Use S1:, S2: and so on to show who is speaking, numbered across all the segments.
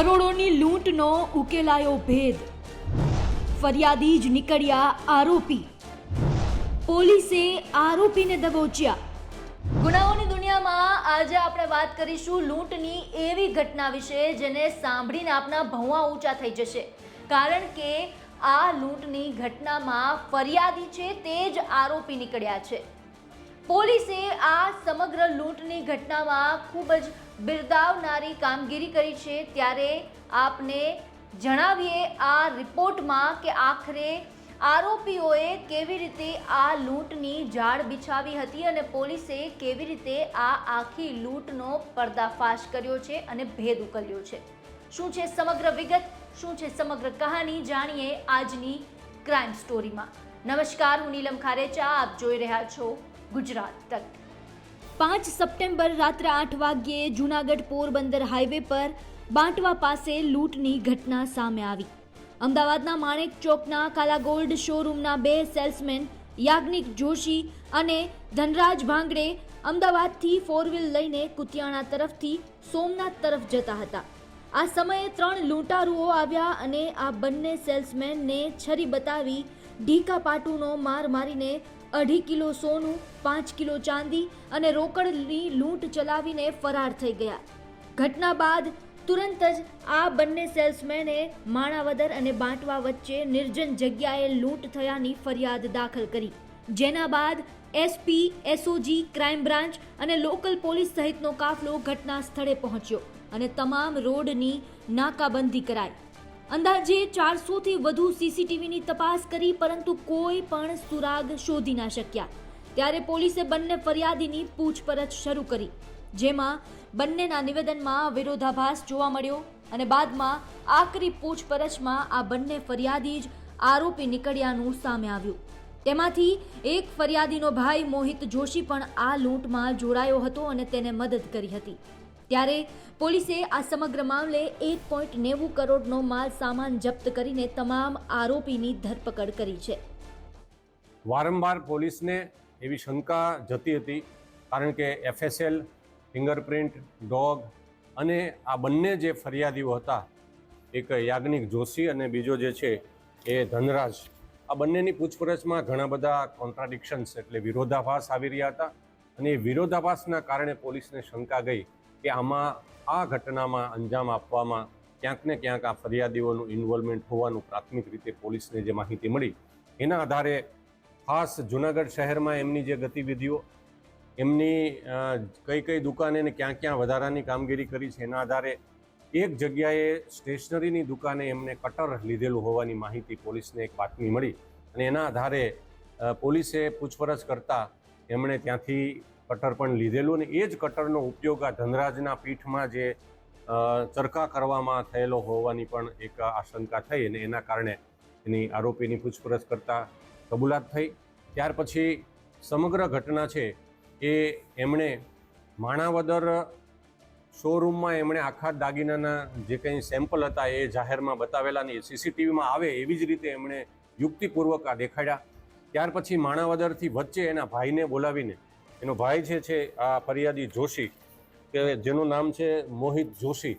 S1: કરોડોની લૂંટનો ઉકેલાયો ભેદ. ફરિયાદી જ નીકળ્યા આરોપી. પોલીસે આરોપીને દબોચ્યા. ગુનાઓની દુનિયામાં આજે આપણે વાત કરીશું લૂંટની એવી ઘટના વિશે જેને સાંભળીને આપના ભવા ઊંચા થઈ જશે. કારણ કે આ લૂંટની ઘટનામાં ફરિયાદી છે તે જ આરોપી નીકળ્યા છે. પોલીસે આ સમગ્ર લૂંટની ઘટનામાં ખૂબ જ બિરદાવનારી કામગીરી કરી છે. ત્યારે આપને જણાવીએ આ રિપોર્ટમાં કે આખરે આરોપીઓએ કેવી રીતે આ લૂંટની જાળ બિછાવી હતી અને પોલીસે કેવી રીતે આ આખી લૂંટનો પર્દાફાશ કર્યો છે અને ભેદ ઉકલ્યો છે. શું છે સમગ્ર વિગત? શું છે સમગ્ર કહાની? જાણીએ આજની ક્રાઇમ સ્ટોરીમાં. નમસ્કાર, હું નીલમ ખારેચા, આપ જોઈ રહ્યા છો ગુજરાત તક. પાંચ સપ્ટેમ્બર રાત્રે આઠ વાગ્યે જૂનાગઢ પોરબંદર હાઈવે પર બાંટવા પાસે લૂંટની ઘટના સામે આવી. અમદાવાદના માણેક ચોકના કાલા ગોલ્ડ શોરૂમના બે સેલ્સમેન યાજ્ઞિક જોશી અને ધનરાજ ભાંગડે અમદાવાદથી ફોર વ્હીલ લઈને કુતિયાણા તરફથી સોમનાથ તરફ જતા હતા. આ સમયે ત્રણ લૂંટારુઓ આવ્યા અને આ બંને સેલ્સમેનને છરી બતાવી ઢીકા પાટુનો માર મારીને અઢી કિલો સોનું, પાંચ કિલો ચાંદી અને રોકડની લૂંટ ચલાવીને ફરાર થઈ ગયા. ઘટના બાદ તુરંત જ આ બંને સેલ્સમેને માણાવદર અને બાંટવા વચ્ચે નિર્જન જગ્યાએ લૂંટ થયાની ફરિયાદ દાખલ કરી. જેના બાદ એસપી, એસઓજી, ક્રાઇમ બ્રાન્ચ અને લોકલ પોલીસ સહિતનો કાફલો ઘટના સ્થળે પહોંચ્યો અને તમામ રોડની નાકાબંધી કરાઈ. અંદાજે ચારસોથી વધુ સીસીટીવીની તપાસ કરી, પરંતુ કોઈ પણ સુરાગ શોધી ના શક્યા. ત્યારે પોલીસે બંને ફરિયાદીની પૂછપરછ શરૂ કરી, જેમાં બંનેના નિવેદનમાં વિરોધાભાસ જોવા મળ્યો અને બાદમાં આકરી પૂછપરછમાં આ બંને ફરિયાદી જ આરોપી નીકળ્યાનું સામે આવ્યું. તેમાંથી એક ફરિયાદીનો ભાઈ મોહિત જોશી પણ આ લૂંટમાં જોડાયો હતો અને તેને મદદ કરી હતી. ત્યારે પોલીસે આ સમગ્ર મામલે એક પોઈન્ટ નેવું કરોડનો માલ સામાન જપ્ત કરીને તમામ આરોપીની ધરપકડ કરી છે.
S2: વારંવાર પોલીસને એવી શંકા જતી હતી, કારણ કે એફએસએલ ફિંગરપ્રિન્ટ, ડોગ અને આ બંને જે ફરિયાદીઓ હતા, એક યાજ્ઞિક જોશી અને બીજો જે છે એ ધનરાજ, આ બંનેની પૂછપરછમાં ઘણા બધા કોન્ટ્રાડિક્શન્સ એટલે વિરોધાભાસ આવી રહ્યા હતા અને એ વિરોધાભાસના કારણે પોલીસને શંકા ગઈ કે આમાં આ ઘટનામાં અંજામ આપવામાં ક્યાંક ને ક્યાંક આ ફરિયાદીઓનું ઇન્વોલ્વમેન્ટ હોવાનું પ્રાથમિક રીતે પોલીસને જે માહિતી મળી, એના આધારે ખાસ જુનાગઢ શહેરમાં એમની જે ગતિવિધિઓ, એમની કઈ કઈ દુકાને ને ક્યાં ક્યાં વધારાની કામગીરી કરી છે, એના આધારે એક જગ્યાએ સ્ટેશનરીની દુકાને એમને કટર લીધેલું હોવાની માહિતી પોલીસને એક બાતમી મળી અને એના આધારે પોલીસે પૂછપરછ કરતા એમણે ત્યાંથી કટર પણ લીધેલું અને એ જ કટરનો ઉપયોગ આ ધનરાજના પીઠમાં જે ચરખા કરવામાં થયેલો હોવાની પણ એક આશંકા થઈ અને એના કારણે એની આરોપીની પૂછપરછ કરતા કબૂલાત થઈ. ત્યાર પછી સમગ્ર ઘટના છે એ એમણે માણાવદર શોરૂમમાં એમણે આખા દાગીનાના જે કંઈ સેમ્પલ હતા એ જાહેરમાં બતાવેલા ને સીસીટીવીમાં આવે એવી જ રીતે એમણે યુક્તિપૂર્વક આ દેખાડ્યા. ત્યાર પછી માણાવદરથી વચ્ચે એના ભાઈને બોલાવીને એનો ભાઈ જે છે, આ ફરિયાદી જોશી, કે જેનું નામ છે મોહિત જોશી,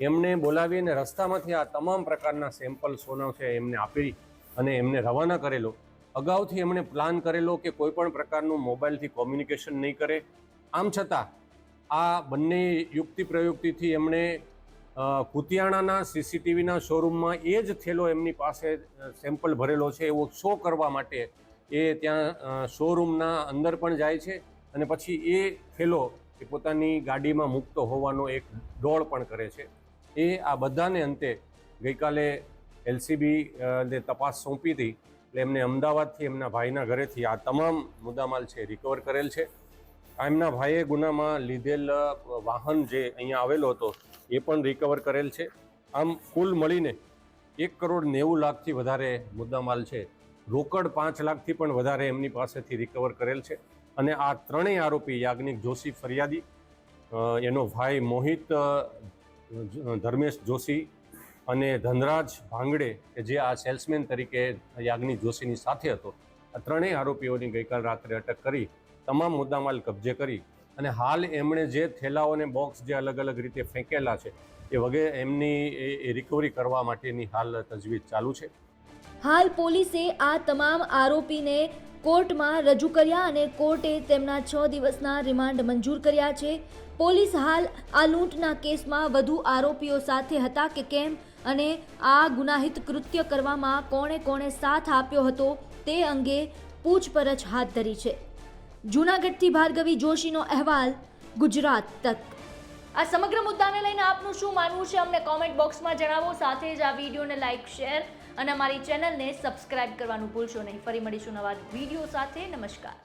S2: એમને બોલાવીને રસ્તામાંથી આ તમામ પ્રકારના સેમ્પલ સોના છે એમને આપી અને એમને રવાના કરેલો. અગાઉથી એમણે પ્લાન કરેલો કે કોઈ પણ પ્રકારનું મોબાઈલથી કોમ્યુનિકેશન નહીં કરે. આમ છતાં, આ બંને યુક્તિ પ્રયુક્તિથી એમણે કુતિયાણાના સીસીટીવીના શોરૂમમાં એ જ થેલો એમની પાસે સેમ્પલ ભરેલો છે, એવો શો કરવા માટે એ ત્યાં શોરૂમના અંદર પણ જાય છે. અને પછી એ થેલો એ પોતાની ગાડીમાં મૂકતો હોવાનો એક ડોળ પણ કરે છે. એ આ બધાને અંતે ગઈકાલે એલસીબીને તપાસ સોંપી હતી. એટલે એમને અમદાવાદથી, એમના ભાઈના ઘરેથી આ તમામ મુદ્દામાલ છે રિકવર કરેલ છે. આ એમના ભાઈએ ગુનામાં લીધેલ વાહન જે અહીંયા આવેલો હતો એ પણ રિકવર કરેલ છે. આમ કુલ મળીને એક કરોડ નેવું લાખથી વધારે મુદ્દામાલ છે. રોકડ પાંચ લાખથી પણ વધારે એમની પાસેથી રિકવર કરેલ છે. અને આ ત્રણેય આરોપી યાજ્ઞિક જોશી ફરિયાદી એનો ભાઈ મોહિત ધર્મેશ જોશી અને ધનરાજ ભાંગડે, કે જે આ સેલ્સમેન તરીકે યાજ્ઞિક જોશીની સાથે હતો, આ ત્રણેય આરોપીઓની ગઈકાલ રાત્રે અટક કરી, તમામ મુદ્દામાલ કબજે કરી અને હાલ એમણે જે થેલાઓને બોક્સ જે અલગ અલગ રીતે ફેંકેલા છે, એ વગેરે એમની એ- રિકવરી કરવા માટેની હાલ તજવીજ ચાલુ છે.
S1: હાલ પોલીસે આ તમામ આરોપીને કોર્ટમાં રજૂ કર્યા અને કોર્ટે તેમના છ દિવસના રિમાન્ડ મંજૂર કર્યા છે. પોલીસ હાલ આ લૂંટના કેસમાં વધુ આરોપીઓ સાથે હતા કે કેમ અને આ ગુનાહિત કૃત્ય કરવામાં કોણે કોણે સાથ આપ્યો હતો તે અંગે પૂછપરછ હાથ ધરી છે. જૂનાગઢથી ભાર્ગવી જોશીનો અહેવાલ, ગુજરાત તક. આ સમગ્ર મુદ્દાને લઈને આપનું શું માનવું છે? અમને કોમેન્ટ બોક્સમાં જણાવો. સાથે જ આ વિડીયોને લાઇક શેર અને અમારી ચેનલને સબસ્ક્રાઇબ કરવાનું ભૂલશો નહીં. ફરી મળીશું નવા વીડિયો સાથે. નમસ્કાર.